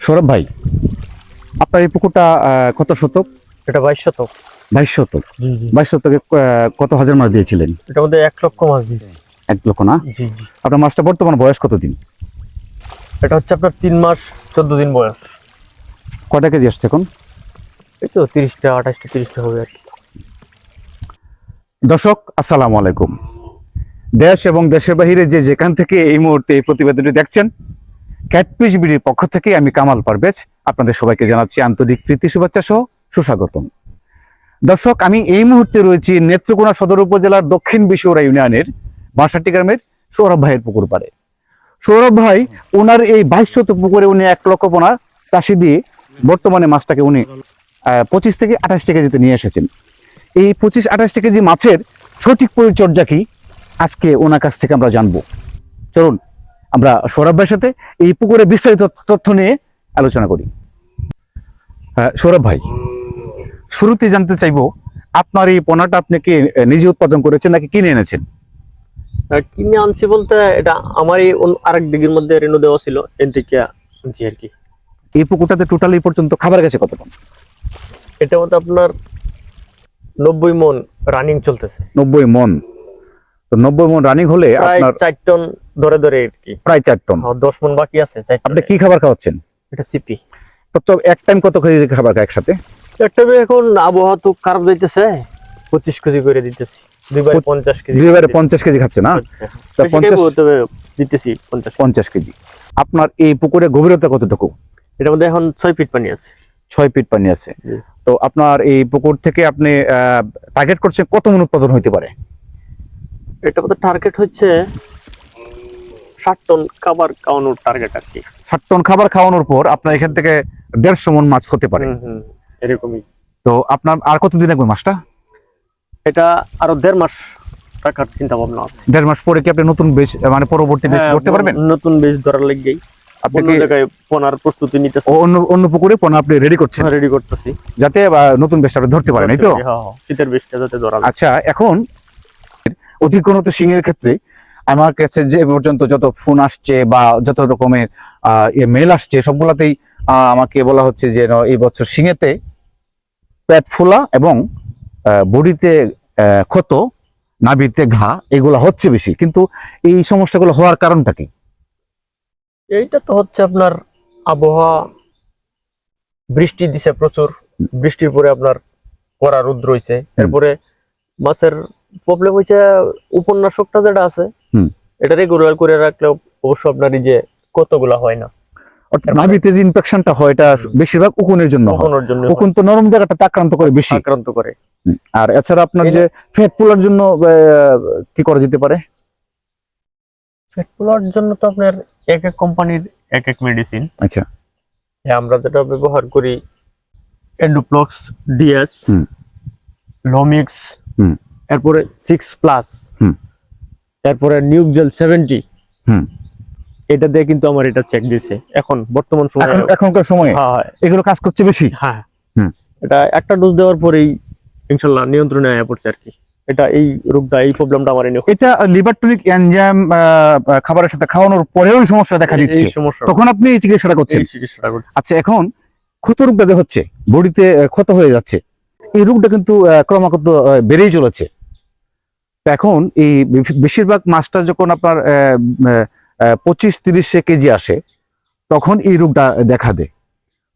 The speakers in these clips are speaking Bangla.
সৌরভ ভাই আপনার এই পুকুরটা কত শতক? এটা বাইশ শতক। বাইশ শতক? জি জি। বাইশ শতকে কত হাজার মাছ দিয়েছিলেন? এটা মধ্যে এক লক্ষ মাছ দিয়েছি। এক লক্ষ না? জি জি। আপনার মাছটা বর্তমান বয়স কত দিন এটা হচ্ছে আপনার তিন মাস চোদ্দ দিন বয়স। কটা কেজি আসছে এখন? এই তো তিরিশটা আঠাশটা তিরিশটা হবে আর কি। দর্শক, আসসালামু আলাইকুম। দেশ এবং দেশের বাহিরে যে যেখান থেকে এই মুহূর্তে এই প্রতিবেদনটি দেখছেন ক্যাটপিস বিডির পক্ষ থেকে আমি কামাল পারভেজ আপনাদের সবাইকে জানাচ্ছি আন্তরিক প্রীতি, শুভেচ্ছা সহ সুস্বাগতম। দর্শক, আমি এই মুহূর্তে রয়েছি নেত্রকোনা সদর উপজেলার দক্ষিণ বিশ্বরা ইউনিয়নের বাসাটি গ্রামের সৌরভ ভাইয়ের পুকুর পাড়ে। সৌরভ ভাই, ওনার এই বাইশ শত পুকুরে উনি এক লক্ষ পোনা চাষি দিয়ে বর্তমানে মাছটাকে উনি পঁচিশ থেকে আঠাশ কেজিতে নিয়ে এসেছেন। এই পঁচিশ আঠাশ কেজি মাছের সঠিক পরিচর্যা কি? আজকে ওনার কাছ থেকে আমরা জানব। চলুন আমরা সৌরভ সাথে এই পুকুরে বিস্তারিত তথ্য নিয়ে আলোচনা করি। সৌরভ ভাই শুরুতে জানতে চাইব আপনার এই পোনাটা আপনি কি নিজে উৎপাদন করেছেন নাকি কিনে এনেছেন? কিনে আনছি বলতে এটা আমার এই আরেক দিকের মধ্যে রেনু দেওয়া ছিল এর দিকে আনছি আর কি। এই পুকুরটাতে টোটাল এই পর্যন্ত খাবার গেছে কত টন এটার মধ্যে আপনার নব্বই মন রানিং চলতেছে। নব্বই মন। তো নব্বই মন রানিং হলে আপনার চার টন ধরে ধরে আর কি। প্রায় চার টন। দশ মন বাকি আছে আপনি কি খাবার খাওয়াচ্ছেন? এটা সিপি তো এক টাইম কত কেজি খাবার খায় একসাথে? একটা এখন আবহাওয়া তো খারাপ যাইতেছে পঁচিশ কেজি করে দিতেছি। দুইবার পঞ্চাশ কেজি দুইবারে পঞ্চাশ কেজি খাচ্ছে না? দিতেছি। পঞ্চাশ- কেজি। আপনার এই পুকুরে গভীরতা কতটুকু? এটার মধ্যে এখন ছয় ফিট পানি আছে। ছয় ফিট পানি আছে। তো আপনার এই পুকুর থেকে আপনি টার্গেট করছেন কত মন উৎপাদন হইতে পারে? এটা মধ্যে টার্গেট হচ্ছে ষাট টন খাবার খাওয়ানোর টার্গেট আর কি। ষাট টন খাবার খাওয়ানোর পর আপনার এখান থেকে দেড়শো মন মাছ হতে পারে। এরকমই। তো আপনার আর কতদিন লাগবে মাছটা? এটা আরও দেড় মাস রাখার চিন্তা ভাবনা আছে। দেড় মাস পরে কি আপনি নতুন বেশ মানে পরবর্তী বেশ হ্যাঁ, ধরতে পারবেন? নতুন বেশ ধরার লেগেই। আপনি জায়গায় পোনার প্রস্তুতি নিতেছি অন্য অন্য পুকুরে পোনা আপনি রেডি করছেন? রেডি করতেছি। যাতে নতুন বেশটা আপনি ধরতে পারেন এই তো? হ্যাঁ, হ্যাঁ, শীতের বেশটা যাতে ধরা আচ্ছা এখন সিংহের ক্ষেত্রে আমার কাছে যে পর্যন্ত যত ফোন আসছে বা যত রকমের মেল আসছে সবগুলাতেই আহ, আমাকে বলা হচ্ছে যে এই বছর সিংহেতে পেট ফোলা এবং বডিতে ক্ষত নাভিতে ঘা এগুলা হচ্ছে বেশি। কিন্তু এই সমস্যাগুলো হওয়ার কারণটা কি? এইটা তো হচ্ছে আপনার আবহাওয়া বৃষ্টি দিছে প্রচুর। বৃষ্টির পরে আপনার কড়া রোদ রয়েছে। এরপরে মাছের প্রবলেম হয়েছে উপন্যাসকটা যেটা আছে এটা রেগুলার করে রাখলে অবশ্য আপনার এই যে কতগুলা হয় না। অর্থাৎ নাভিতে যে ইনফেকশনটা হয় এটা বেশিরভাগ উকুনের জন্য জন্য উকুন তো নরম জায়গাটাতে আক্রান্ত করে বেশি। আক্রান্ত করে। আর এছাড়া আপনার যে ফ্যাট পোলার জন্য কি করা যেতে পারে? পোলার জন্য তো আপনার এক এক কোম্পানির এক এক মেডিসিন আচ্ছা আমরা যেটা ব্যবহার করি এন্ডোপ্লক্স ডিএস। লমিক্স। এরপরে সিক্স প্লাস। এরপরে নিউকজেল সেভেন্টি। এটা দিয়ে কিন্তু আমার এটা চেক দিছে। এখন বর্তমান সময়ে এখন এখনকার সময়ে? হ্যাঁ হ্যাঁ, এগুলো কাজ করছে বেশি? হ্যাঁ। এটা একটা ডোজ দেওয়ার পরেই ইনশাল্লাহ নিয়ন্ত্রণে আয়া পড়ছে আর কি। এটা এই রোগটা এই প্রবলেমটা আমার এনে এটা লিভার টনিক এনজাইম খাবারের সাথে খাওয়ানোর পরেও সমস্যা দেখা দিচ্ছে। তখন আপনি এই চিকিৎসাটা করছেন। চিকিৎসাটা করছে। আচ্ছা এখন ক্ষত রোগটা হচ্ছে বডিতে ক্ষত হয়ে যাচ্ছে। এই রোগটা কিন্তু ক্রমাগত বেড়েই চলেছে। তো এখন এই বেশিরভাগ মাছটা যখন আপনার পঁচিশ তিরিশে কেজি আসে তখন এই রোগটা দেখা দেয়।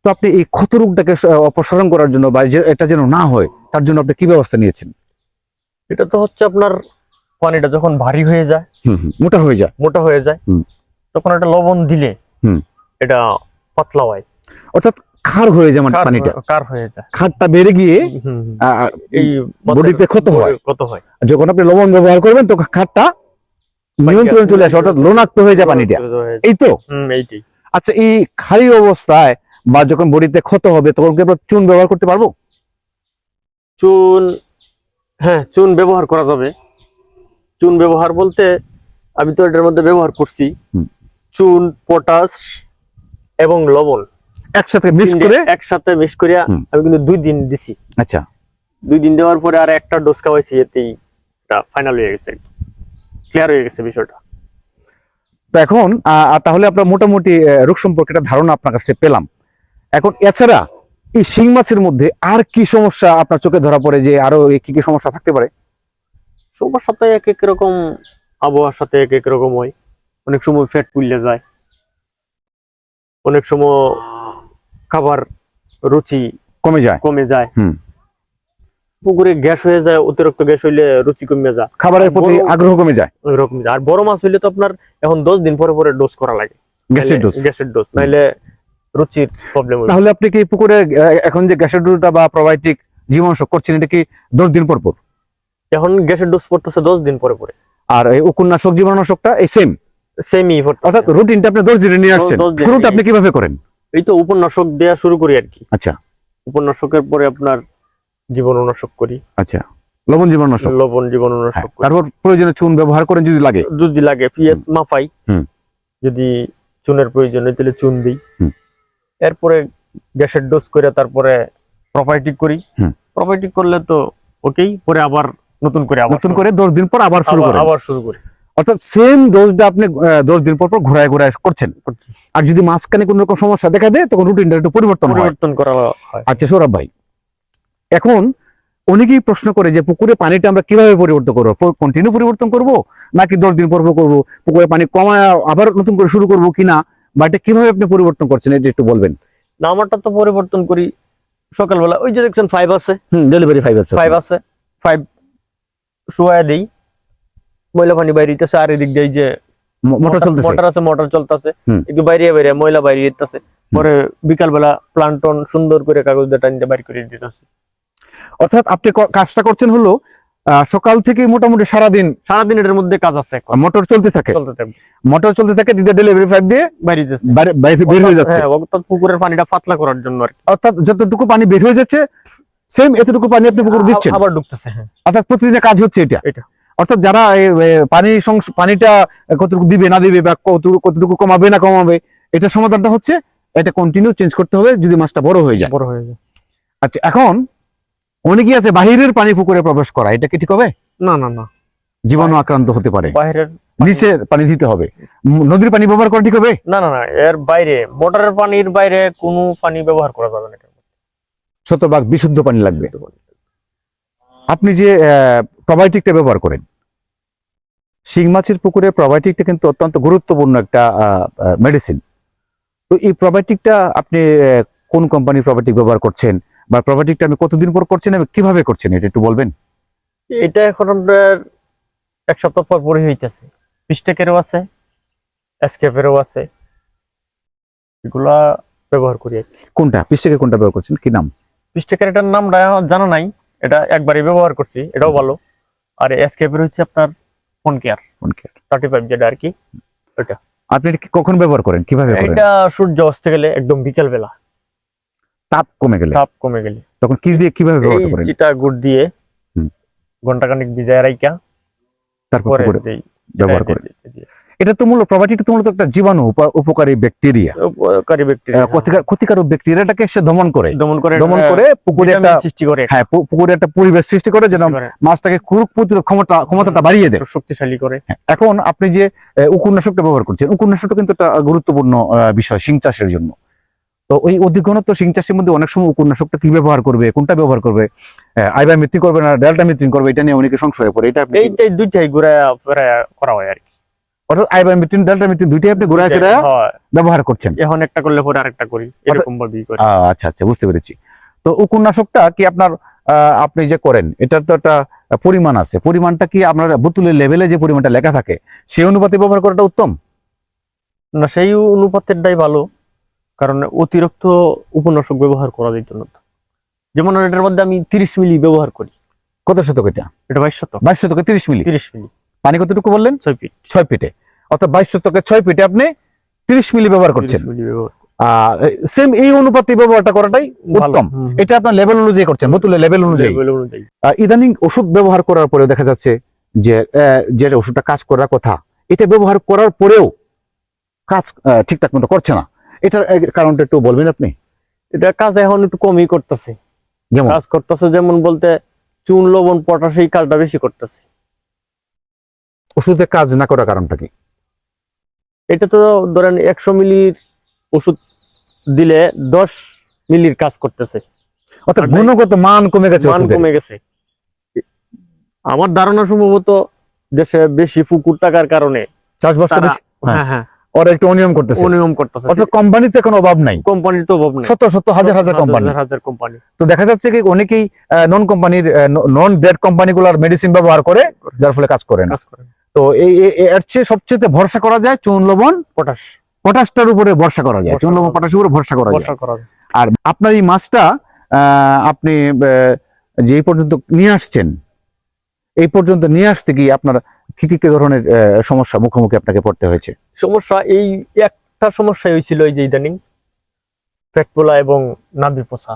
তো আপনি এই ক্ষত রোগটাকে অপসারণ করার জন্য বা এটা যেন না হয় তার জন্য আপনি কি ব্যবস্থা নিয়েছেন? এটা তো হচ্ছে আপনার পানিটা যখন ভারী হয়ে যায় মোটা হয়ে যায়। মোটা হয়ে যায় তখন একটা লবণ দিলে এটা পাতলা হয়। অর্থাৎ খার হয়ে যায় মানে পানিটা। কার হয়ে যায়। খারটা বেড়ে গিয়ে এই বডিতে ক্ষত হয়। ক্ষত হয়। যখন আপনি লবণ ব্যবহার করবেন তো খারটা নিয়ন্ত্রণ চলে আসে অর্থাৎ লোনাক্ত হয়ে যায় পানিটা। এই তো? আচ্ছা এই খালি অবস্থায় বা যখন বডিতে ক্ষত হবে তখন কি আমরা চুন ব্যবহার করতে পারব? চুন হ্যাঁ চুন ব্যবহার করা যাবে। চুন ব্যবহার বলতে আমি তো এটার মধ্যে ব্যবহার করছি। চুন পটাশ এবং লবণ। একসাথে মিক্স করে? একসাথে মিক্স করিয়া আমি কিন্তু দুই দিন দিছি। আচ্ছা। দুই দিন দেওয়ার পরে আর একটা ডোজ খাওয়াইছি এতেই ফাইনাল হয়ে গেছে। ক্লিয়ার হয়ে গেছে বিষয়টা। তো এখন তাহলে আপনার মোটামুটি রোগ সম্পর্কে একটা ধারণা আপনার কাছে পেলাম। এখন এছাড়া এই শিং মাছের মধ্যে আর কি সমস্যা আপনার চোখে ধরা পড়ে যে আরও কি কি সমস্যা থাকতে পারে? সবার সাথে এক এক রকম আবহাওয়ার সাথে এক এক রকম হয়। অনেক সময় ফ্যাট পুড়লে যায়। অনেক সময় খাবার রুচি কমে যায়। কমে যায়। হুম। পুকুরে গ্যাস হয়ে যায় অতিরিক্ত গ্যাস হইলে রুচি কমে যায়। খাবারের প্রতি আগ্রহ কমে যায়। ওইরকম আর বড় মাছ হইলে তো আপনার এখন দশ দিন পরে পরে ডোজ করা লাগে। গ্যাসের ডোজ গ্যাসের ডোজ নাইলে রুচির প্রবলেম তাহলে আপনি কি পুকুরে এখন যে গ্যাসের ডোজটা বা প্রোবায়োটিক জীবাণুনাশক করছেন এটা কি দশ দিন পর পর? এখন গ্যাসের ডোজ পড়তেছে দশ দিন পরে পরে। আর এই উপন্যাসক জীবাণুনাশকটা এই সেম সেমি অর্থাৎ রুটিনটা আপনি দশ দিনে নিয়ে আসছেন। শুরুটা আপনি কীভাবে করেন? এই তো উপন্যাসক দেয়া শুরু করি আর কি। আচ্ছা। উপন্যাসকের পরে আপনার জীবনাশক করি। আচ্ছা। লবণ জীবাণুনাশক? লবণ হ্যাঁ, জীবনাশক করি। তারপর প্রয়োজনে চুন ব্যবহার করেন যদি লাগে। যদি লাগে পিএস মাফাই। হুম। যদি চুনের প্রয়োজন হয় তাহলে চুন দিই। হুম। এরপরে গ্যাসের ডোজ করে তারপরে প্রপাইটিক করি। হুম। প্রপাইটিক করলে তো ওকেই পরে আবার নতুন করে আবার নতুন করে দশ দিন পর আবার শুরু করেন। আবার শুরু করি। অর্থাৎ সেম ডোজটা আপনি দশ দিন পর পর ঘোরায় ঘোরায় করছেন। আর যদি মাঝখানে কোনো রকম সমস্যা দেখা দেয় তখন রুটিনটা একটু পরিবর্তন পরিবর্তন করা হয়। আচ্ছা সৌরভ ভাই এখন অনেকেই প্রশ্ন করে যে পুকুরে পানিটা আমরা কীভাবে পরিবর্তন করব? কন্টিনিউ পরিবর্তন করব? নাকি দশ দিন পর পর করব? পুকুরে পানি কমায় আবার নতুন করে শুরু করব কিনা? বা এটা কীভাবে আপনি পরিবর্তন করছেন এটা একটু বলবেন। না আমারটা তো পরিবর্তন করি সকালবেলা। ওই যে দেখছেন ফাইভ আছে। হুম ডেলিভারি ফাইভ আছে। ফাইভ আছে। ফাইভ শোয়া দিই। ময়লা পানি বাইরে দিতেছে আর এদিক দিয়ে যে মোটর চলতেছে? মোটর আছে মোটর চলতেছে। একটু বাইরে বাইরে ময়লা বাইরে দিতেছে। পরে বিকাল বেলা প্লান্টন সুন্দর করে কাগজ দিয়ে টাইনতে বাইর করে দিতেছে। অর্থাৎ আপনি কাজটা করছেন হলো সকাল থেকে মোটামুটি সারাদিন সারাদিন এটার মধ্যে কাজ আছে মোটর চলতে থাকে। মোটর চলতে থাকে দিদি ডেলিভারি ফাইভ দিয়ে বের হয়ে যাচ্ছে। হ্যাঁ অর্থাৎ পুকুরের পানিটা পাতলা করার জন্য আর অর্থাৎ যতটুকু পানি বের হয়ে যাচ্ছে সেম এতটুকু পানি আপনি পুকুরে দিচ্ছেন। আবার ঢুকতেছে হ্যাঁ। অর্থাৎ প্রতিদিনের কাজ হচ্ছে এটা। এটা। অর্থাৎ যারা এই, পানি সংস- পানিটা কতটুকু দিবে না দিবে বা কতটুকু কতটুকু কমাবে না কমাবে এটা সমাধানটা হচ্ছে এটা কন্টিনিউ চেঞ্জ করতে হবে যদি মাছটা বড় হয়ে যায়। বড় হয়ে যায়। আচ্ছা এখন অনেকেই আছে বাহিরের পানি পুকুরে প্রবেশ করা এটা কি ঠিক হবে? না না না। জীবাণু আক্রান্ত হতে পারে। বাইরের নিচে পানি দিতে হবে। নদীর পানি ব্যবহার করা ঠিক হবে? না না না এর বাইরে মোটরের পানির বাইরে কোনো পানি ব্যবহার করা যাবে না শতভাগ বিশুদ্ধ পানি লাগবে। আপনি যে প্রবায়োটিকটা ব্যবহার করেন শিং মাছের পুকুরে প্রবায়োটিকটা কিন্তু অত্যন্ত গুরুত্বপূর্ণ একটা মেডিসিন তো এই প্রবায়োটিকটা আপনি কোন কোম্পানির প্রবায়োটিক ব্যবহার করছেন? বা প্রবায়োটিকটা আপনি কতদিন পর করছেন এবং কীভাবে করছেন এটা একটু বলবেন? এটা এখন আপনার এক সপ্তাহ পর পরই হইতেছে। পিস্টেকেরও আছে এসকেপেরও আছে। এগুলা ব্যবহার করি। কোনটা? পিসটাকে কোনটা ব্যবহার করছেন? কি নাম? পিস্টেকের এটার নামটা জানা নাই এটা একবারই ব্যবহার করছি এটাও ভালো। আর এসকেপের হচ্ছে আপনার phone care phone care thirty five যেটা আর কি আপনি এটা কি- কখন ব্যবহার করেন? কীভাবে এটা সূর্য অস্ত গেলে একদম বিকেল বেলা তাপ কমে গেলে। তাপ কমে গেলে। তখন কি দিয়ে কীভাবে ব্যবহার করেন? চিটা গুড় দিয়ে হুম। ঘণ্টা খানিক ভিজায় রাইকা তারপর পরে দেই ব্যবহার করেন। এটা তো মূলত প্রবায়োটিক তো মূলত একটা জীবাণু উপকারী ব্যাকটেরিয়া উপকারী ব্যাকটেরিয়া ক্ষতিকার ক্ষতিকারক ব্যাকটেরিয়াটাকে সে দমন করে। দমন করে দমন করে পুকুরে একটা সৃষ্টি করে। হ্যাঁ পুকুরে একটা পরিবেশ সৃষ্টি করে যেন মাছটাকে কুরুক প্রতিরোধ ক্ষমতা ক্ষমতাটা বাড়িয়ে দেয়। শক্তিশালী করে। এখন আপনি যে আহ, উকুরনাশকটা ব্যবহার করছেন উকুরনাশকটা কিন্তু একটা গুরুত্বপূর্ণ বিষয় শিং চাষের জন্য। তো ওই অধিঘনত্ব শিং চাষের মধ্যে অনেক সময় উকুরনাশকটা কি ব্যবহার করবে কোনটা ব্যবহার করবে? আইবা মিত্রি করবে না ডেল্টা মিত্রিন করবে এটা নিয়ে অনেকে সংশয় পড়ে এটা এইটাই দুইটাই ঘুরে করা হয় আর কি। অর্থাৎ আইবা মিত্রিন ডেল্টা মিত্রিন দুইটাই আপনি ঘুরায় ফেরা ব্যবহার করছেন। এখন একটা করলে পরে আরেকটা করি এরকম ভাবেই করি। আচ্ছা আচ্ছা বুঝতে পেরেছি। তো উপন্যাসকটা কি আপনার আহ, আপনি যে করেন এটার তো একটা পরিমাণ আছে। পরিমাণটা কি আপনার বোতলের লেভেলে যে পরিমাণটা লেখা থাকে সেই অনুপাতে ব্যবহার করাটা উত্তম? না সেই অনুপাতেরটাই ভালো। কারণ অতিরিক্ত উপন্যাসক ব্যবহার করা যেত না যেমন এটার মধ্যে আমি তিরিশ মিলি ব্যবহার করি। কত শতক এটা? এটা বাইশ শতক। বাইশ শতকে তিরিশ মিলি? তিরিশ মিলি। পানি কতটুকু বললেন? ছয় ফিট। ছয় ফিটে। অর্থাৎ বাইশ শতকে ছয় ফিটে আপনি তিরিশ মিলি ব্যবহার করছেন। 30 সেম এই অনুপাতে ব্যবহারটা করাটাই। উত্তম। এটা আপনার লেভেল অনুযায়ী করছেন বোতলের লেভেল অনুযায়ী। অনুযায়ী। ইদানিং ওষুধ ব্যবহার করার পরেও দেখা যাচ্ছে যে আহ, যে ওষুধটা কাজ করার কথা এটা ব্যবহার করার পরেও কাজ ঠিকঠাক মতো করছে না। এটার কারণটা একটু বলবেন আপনি? এটা কাজ এখন একটু কমই করতেছে। যেমন? কাজ করতেছে যেমন বলতে চুন লবণ পটাশ এই কাজটা বেশি করতেছে। ওষুধে কাজ না করার কারণটা কি? এটা তো ধরেন একশো মিলির ওষুধ দিলে দশ মিলির কাজ করতেছে। অর্থাৎ গুণগত মান কমে গেছে মান কমে গেছে। আমার ধারণা সম্ভবত দেশে বেশি পুকুর টাকার কারণে চাষবাসটা বেশি হ্যাঁ। হ্যাঁ হ্যাঁ। ওরা একটু অনিয়ম করতেছে। অনিয়ম করতেছে। অর্থাৎ কোম্পানিতে কোনো অভাব নাই। কোম্পানির তো অভাব নেই। শত শত হাজার হাজার কোম্পানি। হাজার কোম্পানি। তো দেখা যাচ্ছে কি অনেকেই নন কোম্পানির নন ব্রেড কোম্পানিগুলোর মেডিসিন ব্যবহার করে যার ফলে কাজ করে না। তো এই এর চেয়ে সবচেয়ে ভরসা করা যায় চুন লবণ। পটাশ। পটাশটার উপরে ভরসা করা যায়। চুন লবণ পটাশের উপরে ভরসা করা যায়। আর আপনার এই মাছটা আহ, আপনি যে পর্যন্ত নিয়ে আসছেন এই পর্যন্ত নিয়ে আসতে গিয়ে আপনার কি কি ধরনের সমস্যা মুখোমুখি আপনাকে পড়তে হয়েছে? সমস্যা এই একটা সমস্যা হয়েছিল এই যে ইদানিং। পেট পোলা এবং নাভি পোষা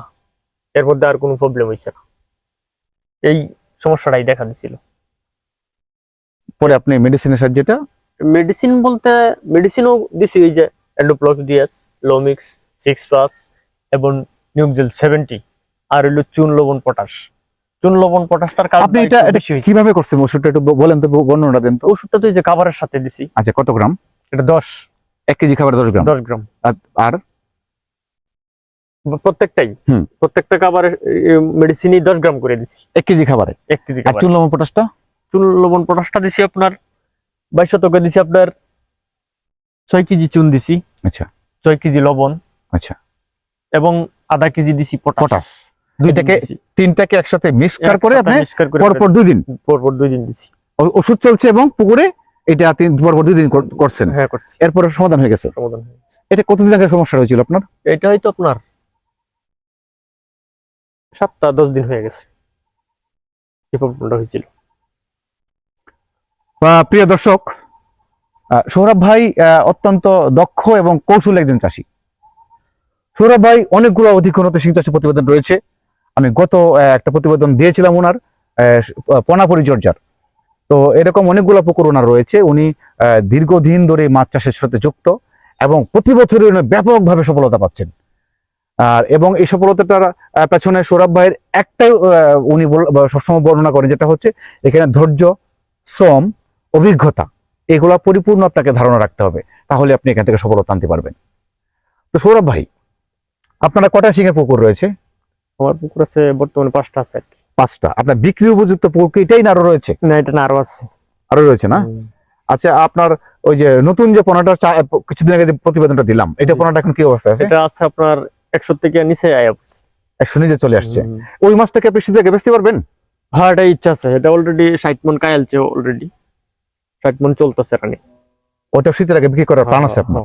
এর মধ্যে আর কোনো প্রবলেম হয়েছে না। এই সমস্যাটাই দেখা দিছিল। পরে আপনি মেডিসিনের সাহায্যটা? মেডিসিন বলতে মেডিসিনও দিছি এই যে এন্ডোপ্লক্স ডিএস লোমিক্স সিক্স প্লাস এবং নিউকজেল সেভেন্টি আর হইল চুন লবণ পটাশ চুন লবণ পটাশটার কাজ আপনি এটা এটা কীভাবে করছেন? ওষুধটা একটু বলেন তো বর্ণনা দেন তো। ওষুধটা তো এই যে খাবারের সাথে দিছি। আচ্ছা কত গ্রাম? এটা দশ। এক কেজি খাবার দশ গ্রাম? দশ গ্রাম। আর- প্রত্যেকটাই। প্রত্যেকটা খাবারের মেডিসিনই দশ গ্রাম করে দিছি। এক কেজি খাবারে? এক কেজি আর খাবার। চুন লবণ পটাশটা চুন লবণ পটাশটা দিছি আপনার বাইশ শতকে দিছি আপনার ছয় কেজি চুন দিছি। আচ্ছা। ছয় কেজি লবণ। আচ্ছা। এবং আধা কেজি দিছি পটাশ পটাশ দুই দিন এটাকে দিছি। তিনটাকে একসাথে মিক্স করে আপনি মিক্সকার পরপর দুই দিন? পরপর দুই দিন দিছি। ওষুধ চলছে এবং পুকুরে এটা তিন পরপর দুই দিন কর- করছেন? হ্যাঁ করছি। এরপরে সমাধান হয়ে গেছে? সমাধান হয়ে গেছে। এটা কতদিন আগে সমস্যা হয়েছিল আপনার? এটা হয়তো আপনার সপ্তাহ দশ দিন হয়ে গেছে। এই প্রবলেমটা হয়েছিল। প্রিয় দর্শক সৌরভ ভাই আহ, অত্যন্ত দক্ষ এবং কৌশল একজন চাষী। সৌরভ ভাই অনেকগুলো অধিকোন্নত শিং চাষী প্রতিবেদন রয়েছে। আমি গত একটা প্রতিবেদন দিয়েছিলাম ওনার পোনা পরিচর্যার। তো এরকম অনেকগুলো পুকুর ওনার রয়েছে, উনি দীর্ঘদিন ধরে মাছ চাষের সাথে যুক্ত এবং প্রতি বছরই উনি ব্যাপকভাবে সফলতা পাচ্ছেন। আর, এবং এই সফলতাটার পেছনে সৌরভ ভাইয়ের একটাই উনি সবসময় বর্ণনা করেন, যেটা হচ্ছে এখানে ধৈর্য, শ্রম, অভিজ্ঞতা, এগুলা পরিপূর্ণ আপনাকে ধারণা রাখতে হবে, তাহলে আপনি এখান থেকে সফলতা আনতে পারবেন। তো সৌরভ ভাই, আপনারা কটা সিংহের পুকুর রয়েছে? আমার পুকুর আছে বর্তমানে পাঁচটা আছে পাঁচটা। আপনার বিক্রি উপযুক্ত পুকুর এটাই না আরও রয়েছে? না এটা না আরও আছে। আরও রয়েছে না? আচ্ছা আপনার ওই যে নতুন যে পোনাটা কিছুদিন আগে যে প্রতিবেদনটা দিলাম এটা। পোনাটা এখন কি অবস্থা আছে? এটা আছে আপনার একশো থেকে নিচে আয় একশো নিচে চলে আসছে। ওই মাছটাকে আপনি শীতে বেচতে পারবেন? হ্যাঁ এটা ইচ্ছা আছে। এটা অলরেডি ষাট মন কায়ালছে অলরেডি ষাট মন চলতেছে রানি ওটা শীতের আগে বিক্রি করার প্ল্যান আছে আপনার?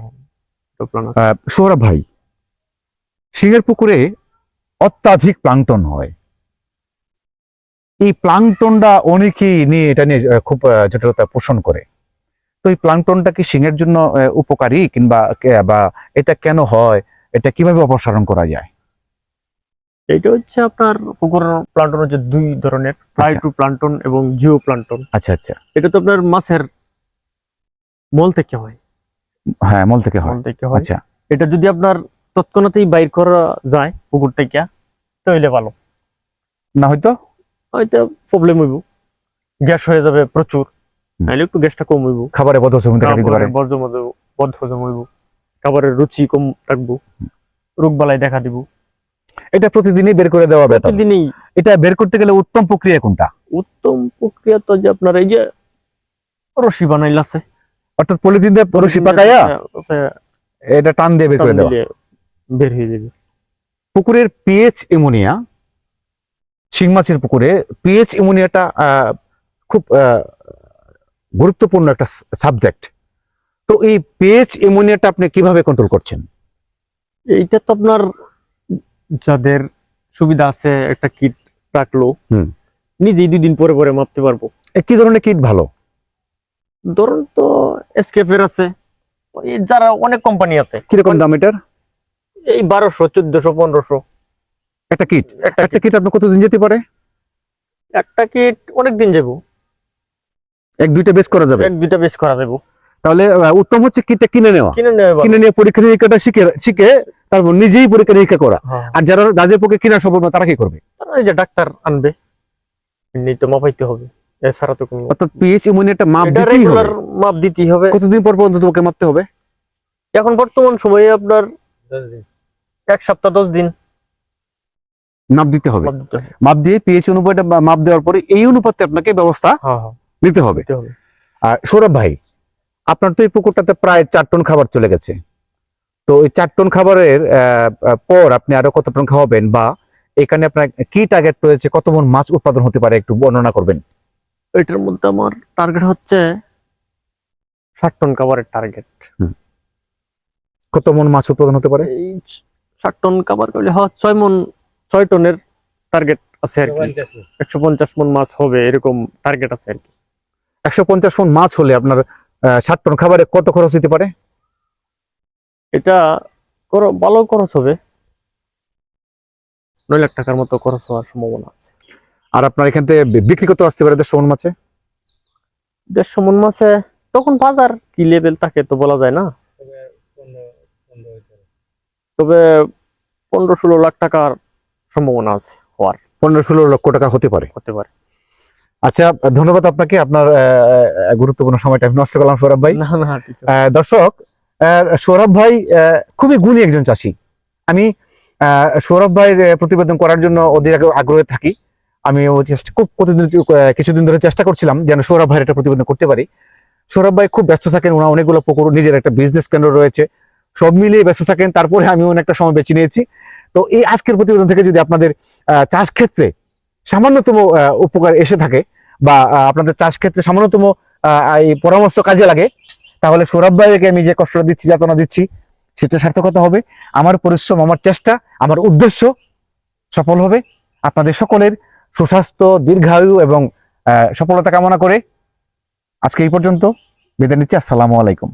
প্ল্যান সৌরভ ভাই সিংহের পুকুরে অত্যাধিক প্লাংটন হয়। এই প্লাংটনটা অনেকেই নিয়ে এটা নিয়ে খুব জটিলতা পোষণ করে। তো এই প্লাংটনটা কি সিংহের জন্য উপকারী কিংবা বা এটা কেন হয় এটা কীভাবে অপসারণ করা যায়? এটা হচ্ছে আপনার পুকুর প্লান্টন হচ্ছে দুই ধরনের ফ্লাই টু প্লান্টন এবং জিও প্লান্টন আচ্ছা আচ্ছা। এটা তো আপনার মাছের মল থেকে হয়। হ্যাঁ মল থেকে হয়। মল থেকে হয়। আচ্ছা। এটা যদি আপনার তৎক্ষণাতেই বাইর করা যায় পুকুর থেকে তাহলে ভালো। না হয়তো? হয়তো প্রবলেম হইব। গ্যাস হয়ে যাবে প্রচুর। নাহলে একটু গ্যাসটা কম হইব। খাবারে বদহজম দেখা দিতে পারে। খাবারের বর্জ্য মধ্যে বদ্ধ হজম হইব। খাবারের রুচি কম থাকব। রোগ বালাই দেখা দিব। এটা প্রতিদিনই বের করে দেওয়া বেতন প্রতিদিনই। এটা বের করতে গেলে উত্তম প্রক্রিয়া কোনটা? উত্তম প্রক্রিয়া তো যে আপনার এই যে রশি বানাইল আছে অর্থাৎ পলিথিন দিয়ে রশি পাকাইয়া এটা টান দিয়ে বের করে দেওয়া। বের হয়ে যাবে। পুকুরের পিএইচ এমোনিয়া শিং মাছের পুকুরে পিএইচ এমোনিয়াটা খুব গুরুত্বপূর্ণ একটা সাবজেক্ট তো এই পিএইচ এমোনিয়াটা আপনি কীভাবে কন্ট্রোল করছেন? এইটা তো আপনার যাদের সুবিধা আছে একটা কিট রাখল নিজেই দুই দিন পরে পরে মাপতে পারব। কি ধরনের কিট ভালো? ধরুন তো এসকেপের আছে যারা অনেক কোম্পানি আছে। কীরকম দাম এটার? এই বারোশো চোদ্দশো পনেরোশো। একটা কিট একটা কিট আপনি কতদিন যেতে পারে? একটা কিট অনেক দিন যাব। এক দুইটা বেশ করা যাবে? এক দুইটা বেশ করা যাব। তাহলে উত্তম হচ্ছে কিটটা কিনে নেওয়া। কিনে নেওয়া কিনে নিয়ে পরীক্ষা নিরীক্ষাটা শিখে শিখে তারপর নিজেই পরীক্ষা নিরীক্ষা করা। হ্যাঁ। আর যারা যাদের পক্ষে কিনা সম্ভব না তারা কি করবে? তারা এই যে ডাক্তার আনবে। এমনি তো মাপাইতে হবে। এছাড়া তো কোনো অর্থাৎ পিএইচ ইমিউনি একটা মাপ দিতেই হবে। মাপ দিতেই হবে। কতদিন পর পর্যন্ত তোমাকে মাপতে হবে? এখন বর্তমান সময়ে আপনার এক সপ্তাহ দশ দিন মাপ দিতে হবে। মাপ দিয়ে পিএইচ অনুপাতটা মা- মাপ দেওয়ার পরে এই অনুপাতে আপনাকে ব্যবস্থা হ্যাঁ হ্যাঁ নিতে হবে। আর সৌরভ ভাই আপনার তো এই পুকুরটাতে প্রায় চার টন খাবার চলে গেছে। তো ওই চার টন খাবারের পর আপনি আরও কত টন খাওয়াবেন বা এখানে আপনার কি টার্গেট রয়েছে কত মন মাছ উৎপাদন হতে পারে একটু বর্ণনা করবেন। এটার মধ্যে আমার টার্গেট হচ্ছে ষাট টন খাবারের টার্গেট কত মন মাছ উৎপাদন হতে পারে? এই ষাট টন কাবার করলে হয় ছয় মন ছয় টনের টার্গেট আছে আর কি। একশো পঞ্চাশ মন মাছ হবে এরকম টার্গেট আছে আর কি। একশো পঞ্চাশ মন মাছ হলে আপনার ষাট টন খাবারে কত খরচ হতে পারে? এটা ভালো খরচ হবে। নয় লাখ টাকার মতো খরচ হওয়ার সম্ভাবনা আছে। আর আপনার এখান থেকে বিক্রি করতে আসতে পারে দেড়শো মন মাছে? দেড়শো মন মাছে তখন বাজার কি লেভেল থাকে তো বলা যায় না। তবে পনেরো ষোলো লাখ টাকার সম্ভাবনা আছে হওয়ার। পনেরো ষোলো লক্ষ টাকা হতে পারে। হতে পারে। আচ্ছা ধন্যবাদ আপনাকে আপনার গুরুত্বপূর্ণ সময়টা। আমি নষ্ট করলাম সৌরভ ভাই। দর্শক সৌরভ ভাই খুবই গুণী একজন চাষি। আমি সৌরভ ভাইয়ের প্রতিবেদন করার জন্য ওদের আগ্রহ- থাকি। আমি খুব কতদিন কিছুদিন ধরে চেষ্টা করছিলাম যেন সৌরভ ভাইয়ের একটা প্রতিবেদন করতে পারি। সৌরভ ভাই খুব ব্যস্ত থাকেন ওনার অনেকগুলো পুকুর নিজের একটা বিজনেস কেন্দ্র রয়েছে। সব মিলিয়ে ব্যস্ত থাকেন, তারপরে আমি অনেকটা সময় বেছে নিয়েছি। তো এই আজকের প্রতিবেদন থেকে যদি আপনাদের চাষ ক্ষেত্রে সামান্যতম উপকার এসে থাকে বা আপনাদের চাষ ক্ষেত্রে সামান্যতম এই পরামর্শ কাজে লাগে, তাহলে সৌরভ ভাইকে আমি যে কষ্টটা দিচ্ছি, যাতনা দিচ্ছি, সেটা সার্থকতা হবে। আমার পরিশ্রম, আমার চেষ্টা, আমার উদ্দেশ্য সফল হবে। আপনাদের সকলের সুস্বাস্থ্য, দীর্ঘায়ু এবং সফলতা কামনা করে আজকে এই পর্যন্ত। বিদায় নিচ্ছি, আসসালামু আলাইকুম।